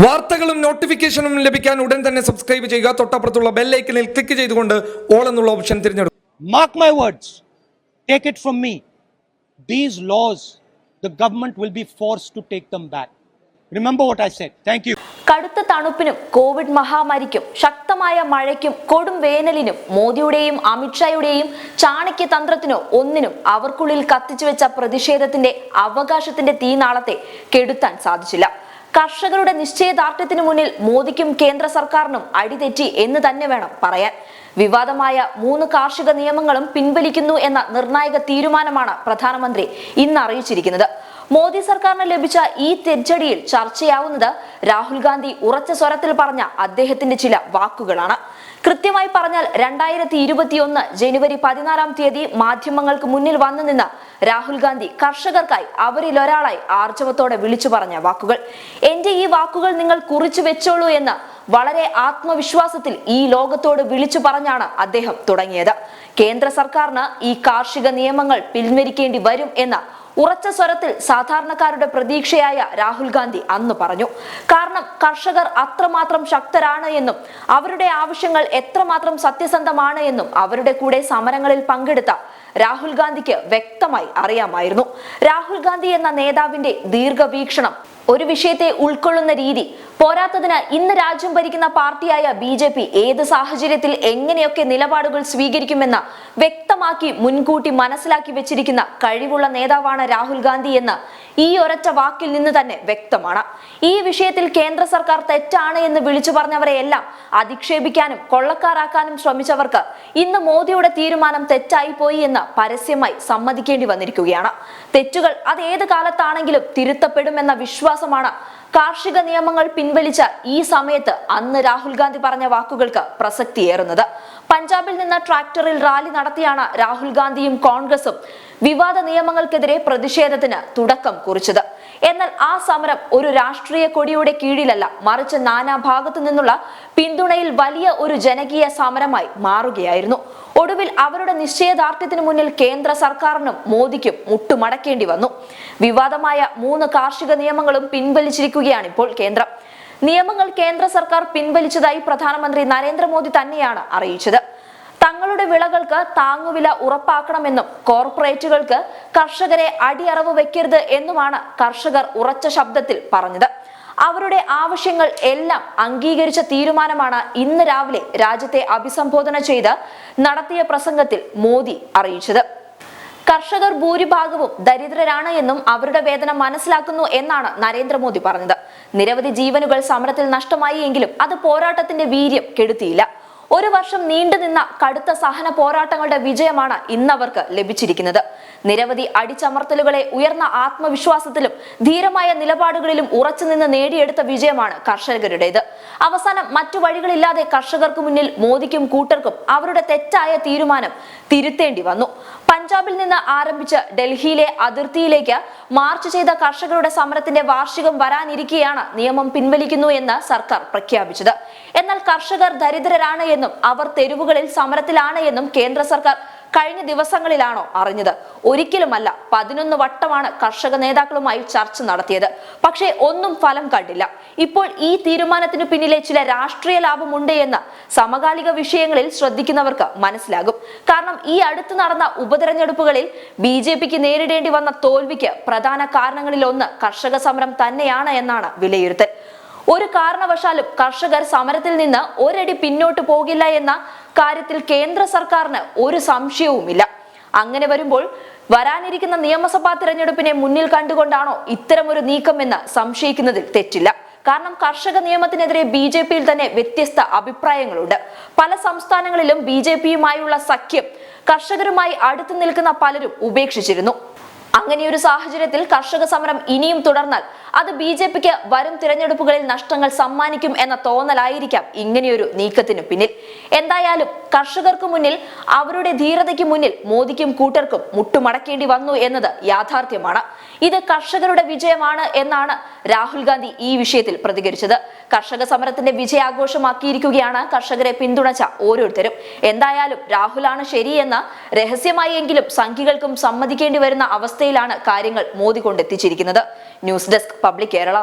വാർത്തകളും നോട്ടിഫിക്കേഷനും ലഭിക്കാൻ ഉടൻ തന്നെ സബ്സ്ക്രൈബ് ചെയ്യുക. തൊട്ടപ്പുറത്തുള്ള ബെല്ലൈക്കനിൽ ക്ലിക്ക് ചെയ്തുകൊണ്ട് ഓൾ എന്നുള്ള ഓപ്ഷൻ തിരഞ്ഞെടുക്കുക. Mark my words take it from me these laws the government will be forced to take them back. Remember what I said thank you. കടുത്ത തണുപ്പിനും കോവിഡ് മഹാമാരിക്കും ശക്തമായ മഴയ്ക്കും കൊടും വേനലിനും മോദിയുടെയും അമിത്ഷായുടെയും ചാണക്യ തന്ത്രത്തിനോ ഒന്നിനും അവർക്കുള്ളിൽ കത്തിച്ചു വെച്ച പ്രതിഷേധത്തിന്റെ അവകാശത്തിന്റെ തീനാളത്തെ കെടുത്താൻ സാധിച്ചില്ല. കർഷകരുടെ നിശ്ചയദാർഢ്യത്തിന് മുന്നിൽ മോദിക്കും കേന്ദ്ര സർക്കാരിനും അടിതെറ്റി എന്ന് തന്നെ വേണം പറയാൻ. വിവാദമായ മൂന്ന് കാർഷിക നിയമങ്ങളും പിൻവലിക്കുന്നു എന്ന നിർണായക തീരുമാനമാണ് പ്രധാനമന്ത്രി ഇന്ന് അറിയിച്ചിരിക്കുന്നത്. മോദി സർക്കാരിന് ലഭിച്ച ഈ തിരിച്ചടിയിൽ ചർച്ചയാവുന്നത് രാഹുൽ ഗാന്ധി ഉറച്ച സ്വരത്തിൽ പറഞ്ഞ അദ്ദേഹത്തിന്റെ ചില വാക്കുകളാണ്. കൃത്യമായി പറഞ്ഞാൽ രണ്ടായിരത്തി ഇരുപത്തിയൊന്ന് ജനുവരി പതിനാലാം തീയതി മാധ്യമങ്ങൾക്ക് മുന്നിൽ വന്നു നിന്ന് രാഹുൽ ഗാന്ധി കർഷകർക്കായി അവരിൽ ഒരാളായി ആർജവത്തോടെ വിളിച്ചു പറഞ്ഞ വാക്കുകൾ. എന്റെ ഈ വാക്കുകൾ നിങ്ങൾ കുറിച്ചു വെച്ചോളൂ എന്ന് വളരെ ആത്മവിശ്വാസത്തിൽ ഈ ലോകത്തോട് വിളിച്ചു പറഞ്ഞാണ് അദ്ദേഹം തുടങ്ങിയത്. കേന്ദ്ര സർക്കാരിന് ഈ കാർഷിക നിയമങ്ങൾ പിൻവലിക്കേണ്ടി വരും എന്ന ഉറച്ച സ്വരത്തിൽ സാധാരണക്കാരുടെ പ്രതീക്ഷയായ രാഹുൽ ഗാന്ധി അന്ന് പറഞ്ഞു. കാരണം കർഷകർ അത്രമാത്രം ശക്തരാണ് എന്നും അവരുടെ ആവശ്യങ്ങൾ എത്രമാത്രം സത്യസന്ധമാണ് എന്നും അവരുടെ കൂടെ സമരങ്ങളിൽ പങ്കെടുത്ത രാഹുൽ ഗാന്ധിക്ക് വ്യക്തമായി അറിയാമായിരുന്നു. രാഹുൽ ഗാന്ധി എന്ന നേതാവിന്റെ ദീർഘവീക്ഷണം ഒരു വിഷയത്തെ ഉൾക്കൊള്ളുന്ന രീതി പോരാത്തതിന് ഇന്ന് രാജ്യം ഭരിക്കുന്ന പാർട്ടിയായ ബി ജെ പി ഏത് സാഹചര്യത്തിൽ എങ്ങനെയൊക്കെ നിലപാടുകൾ സ്വീകരിക്കുമെന്ന് വ്യക്തമാക്കി മുൻകൂട്ടി മനസ്സിലാക്കി വെച്ചിരിക്കുന്ന കഴിവുള്ള നേതാവാണ് രാഹുൽ ഗാന്ധി എന്ന് ഈ ഒരൊറ്റ വാക്കിൽ നിന്ന് തന്നെ വ്യക്തമാണ്. ഈ വിഷയത്തിൽ കേന്ദ്ര സർക്കാർ തെറ്റാണ് എന്ന് വിളിച്ചു പറഞ്ഞവരെയെല്ലാം അധിക്ഷേപിക്കാനും കൊള്ളക്കാരാക്കാനും ശ്രമിച്ചവർക്ക് ഇന്ന് മോദിയുടെ തീരുമാനം തെറ്റായി പോയി എന്ന് പരസ്യമായി സമ്മതിക്കേണ്ടി വന്നിരിക്കുകയാണ്. തെറ്റുകൾ അത് ഏത് കാലത്താണെങ്കിലും തിരുത്തപ്പെടുമെന്ന വിശ്വാസമാണ് കാർഷിക നിയമങ്ങൾ പിൻവലിച്ച ഈ സമയത്ത് അന്ന് രാഹുൽ ഗാന്ധി പറഞ്ഞ വാക്കുകൾക്ക് പ്രസക്തിയേറുന്നത് പഞ്ചാബിൽ നിന്ന് ട്രാക്ടറിൽ റാലി നടത്തിയാണ് രാഹുൽ ഗാന്ധിയും കോൺഗ്രസും വിവാദ നിയമങ്ങൾക്കെതിരെ പ്രതിഷേധത്തിന് തുടക്കം കുറിച്ചത്. എന്നാൽ ആ സമരം ഒരു രാഷ്ട്രീയ കൊടിയുടെ കീഴിലല്ല മറിച്ച് നാനാഭാഗത്തു നിന്നുള്ള പിന്തുണയിൽ വലിയ ഒരു ജനകീയ സമരമായി മാറുകയായിരുന്നു. ഒടുവിൽ അവരുടെ നിശ്ചയദാർഢ്യത്തിന് മുന്നിൽ കേന്ദ്ര സർക്കാരിനും മോദിക്കും മുട്ടുമടക്കേണ്ടി വന്നു. വിവാദമായ മൂന്ന് കാർഷിക നിയമങ്ങളും പിൻവലിച്ചിരിക്കുകയാണ് ഇപ്പോൾ കേന്ദ്രം. നിയമങ്ങൾ കേന്ദ്ര സർക്കാർ പിൻവലിച്ചതായി പ്രധാനമന്ത്രി നരേന്ദ്രമോദി തന്നെയാണ് അറിയിച്ചത്. തങ്ങളുടെ വിളകൾക്ക് താങ്ങുവില ഉറപ്പാക്കണമെന്നും കോർപ്പറേറ്റുകൾക്ക് കർഷകരെ അടിയറവ് വെക്കരുത് എന്നുമാണ് കർഷകർ ഉറച്ച ശബ്ദത്തിൽ പറഞ്ഞത്. അവരുടെ ആവശ്യങ്ങൾ എല്ലാം അംഗീകരിച്ച തീരുമാനമാണ് ഇന്ന് രാവിലെ രാജ്യത്തെ അഭിസംബോധന ചെയ്ത് നടത്തിയ പ്രസംഗത്തിൽ മോദി അറിയിച്ചത്. കർഷകർ ഭൂരിഭാഗവും ദരിദ്രരാണ് എന്നും അവരുടെ വേദന മനസ്സിലാക്കുന്നു എന്നാണ് നരേന്ദ്രമോദി പറഞ്ഞത്. നിരവധി ജീവനുകൾ സമരത്തിൽ നഷ്ടമായി എങ്കിലും അത് പോരാട്ടത്തിന്റെ വീര്യം കെടുത്തിയില്ല. ഒരു വർഷം നീണ്ടുനിന്ന കടുത്ത സഹന പോരാട്ടങ്ങളുടെ വിജയമാണ് ഇന്നവർക്ക് ലഭിച്ചിരിക്കുന്നത്. നിരവധി അടിച്ചമർത്തലുകളെ ഉയർന്ന ആത്മവിശ്വാസത്തിലും ധീരമായ നിലപാടുകളിലും ഉറച്ചുനിന്ന് നേടിയെടുത്ത വിജയമാണ് കർഷകരുടേത്. അവസാനം മറ്റു വഴികളില്ലാതെ കർഷകർക്ക് മുന്നിൽ മോദിക്കും കൂട്ടർക്കും അവരുടെ തെറ്റായ തീരുമാനം തിരുത്തേണ്ടി വന്നു. പഞ്ചാബിൽ നിന്ന് ആരംഭിച്ച് ഡൽഹിയിലെ അതിർത്തിയിലേക്ക് മാർച്ച് ചെയ്ത കർഷകരുടെ സമരത്തിന്റെ വാർഷികം വരാനിരിക്കെയാണ് നിയമം പിൻവലിക്കുന്നു എന്ന് സർക്കാർ പ്രഖ്യാപിച്ചത്. എന്നാൽ കർഷകർ ദരിദ്രരാണ് എന്നും അവർ തെരുവുകളിൽ സമരത്തിലാണ് എന്നും കേന്ദ്ര സർക്കാർ കഴിഞ്ഞ ദിവസങ്ങളിലാണോ അറിഞ്ഞത്? ഒരിക്കലുമല്ല പതിനൊന്ന് വട്ടമാണ് കർഷക നേതാക്കളുമായി ചർച്ച നടത്തിയത്. പക്ഷേ ഒന്നും ഫലം കണ്ടില്ല. ഇപ്പോൾ ഈ തീരുമാനത്തിന് പിന്നിലെ ചില രാഷ്ട്രീയ ലാഭമുണ്ട് എന്ന് സമകാലിക വിഷയങ്ങളിൽ ശ്രദ്ധിക്കുന്നവർക്ക് മനസ്സിലാകും. കാരണം ഈ അടുത്ത് നടന്ന ഉപതെരഞ്ഞെടുപ്പുകളിൽ ബി ജെ പിക്ക് നേരിടേണ്ടി വന്ന തോൽവിക്ക് പ്രധാന കാരണങ്ങളിൽ ഒന്ന് കർഷക സമരം തന്നെയാണ് എന്നാണ് വിലയിരുത്തൽ. ഒരു കാരണവശാലും കർഷകർ സമരത്തിൽ നിന്ന് ഒരടി പിന്നോട്ട് പോകില്ല എന്ന കാര്യത്തിൽ കേന്ദ്ര സർക്കാരിന് ഒരു സംശയവുമില്ല. അങ്ങനെ വരുമ്പോൾ വരാനിരിക്കുന്ന നിയമസഭാ തിരഞ്ഞെടുപ്പിനെ മുന്നിൽ കണ്ടുകൊണ്ടാണോ ഇത്തരമൊരു നീക്കമെന്ന് സംശയിക്കുന്നതിൽ തെറ്റില്ല. കാരണം കർഷക നിയമത്തിനെതിരെ ബി ജെ പിയിൽ തന്നെ വ്യത്യസ്ത അഭിപ്രായങ്ങളുണ്ട്. പല സംസ്ഥാനങ്ങളിലും ബി ജെ പിയുമായുള്ള സഖ്യം കർഷകരുമായി അടുത്തു നിൽക്കുന്ന പലരും ഉപേക്ഷിച്ചിരുന്നു. അങ്ങനെയൊരു സാഹചര്യത്തിൽ കർഷക സമരം ഇനിയും തുടർന്നാൽ അത് ബി ജെ പിക്ക് വരും തിരഞ്ഞെടുപ്പുകളിൽ നഷ്ടങ്ങൾ സമ്മാനിക്കും എന്ന തോന്നലായിരിക്കാം ഇങ്ങനെയൊരു നീക്കത്തിന് പിന്നിൽ. എന്തായാലും കർഷകർക്ക് മുന്നിൽ അവരുടെ ധീരതയ്ക്ക് മുന്നിൽ മോദിക്കും കൂട്ടർക്കും മുട്ടുമടക്കേണ്ടി വന്നു എന്നത് യാഥാർത്ഥ്യമാണ്. ഇത് കർഷകരുടെ വിജയമാണ് എന്നാണ് രാഹുൽ ഗാന്ധി ഈ വിഷയത്തിൽ പ്രതികരിച്ചത്. കർഷക സമരത്തിന്റെ വിജയാഘോഷമാക്കിയിരിക്കുകയാണ് കർഷകരെ പിന്തുണച്ച ഓരോരുത്തരും. എന്തായാലും രാഹുലാണ് ശരിയെന്ന് രഹസ്യമായി എങ്കിലും സംഘികൾക്കും സമ്മതിക്കേണ്ടി വരുന്ന അവസ്ഥയിലാണ് കാര്യങ്ങൾ മോദി കൊണ്ടെത്തിച്ചിരിക്കുന്നത് ന്യൂസ് ഡെസ്ക് പബ്ലിക് കേരള.